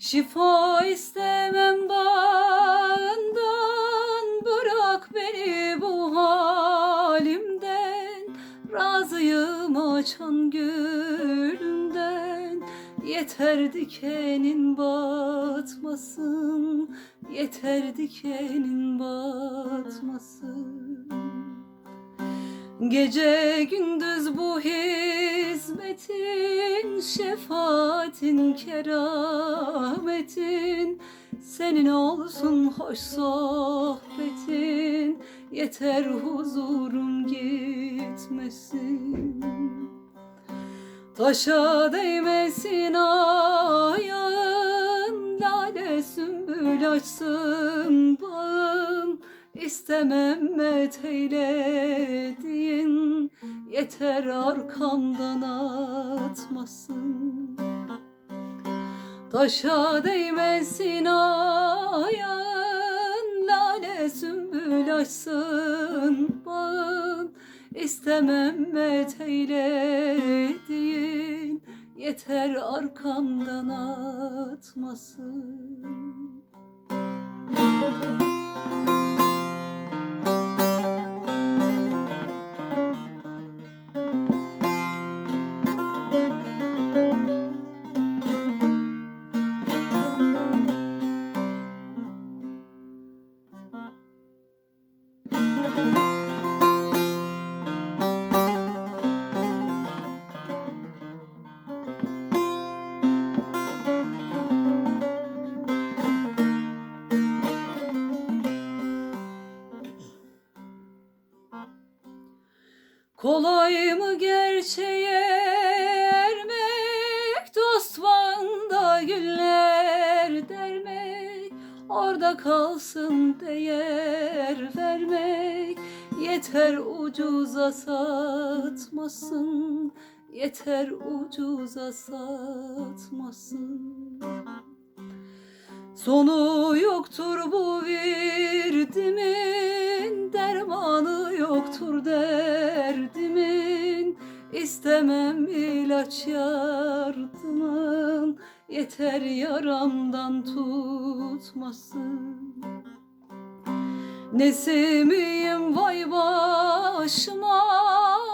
Şifa istemem bağından Bırak beni bu halimden. Razıyım açan gülümden. Yeter dikenin batmasın Yeter dikenin batmasın. Gece gündüz bu hizmetin, şefaatin, kerametin Senin olsun hoş sohbetin, yeter huzurum gitmesin. Taşa değmesin ayağın, lale sümbül açsın bağın İstemem met eylediğin Yeter arkamdan atmasın. Taşa değmesin ayağın Lale sümbül açsın. Bağın İstemem met eylediğin Yeter arkamdan atmasın Kolay mı gerçeğe ermek? Dost bağında güller dermek Orada kalsın değer vermek. Yeter ucuza satmasın Yeter ucuza satmasın. Sonu yoktur bu virdimin Dermanı yoktur derdimin İstemem ilaç yardımın Yeter yaramdan tutmasın. Nesimiyim vay başıma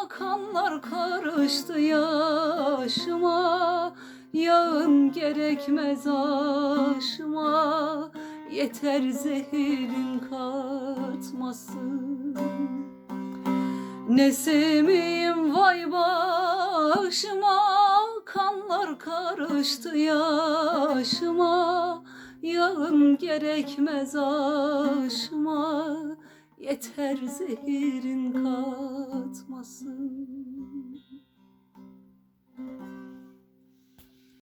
Kanlar karıştı yaşıma. Yağın gerekmez aşıma Yeter zehirin katmasın. Nesimiyim vay başıma Kanlar karıştı yaşıma. Yağın gerekmez aşıma. Yeter zehirin katmasın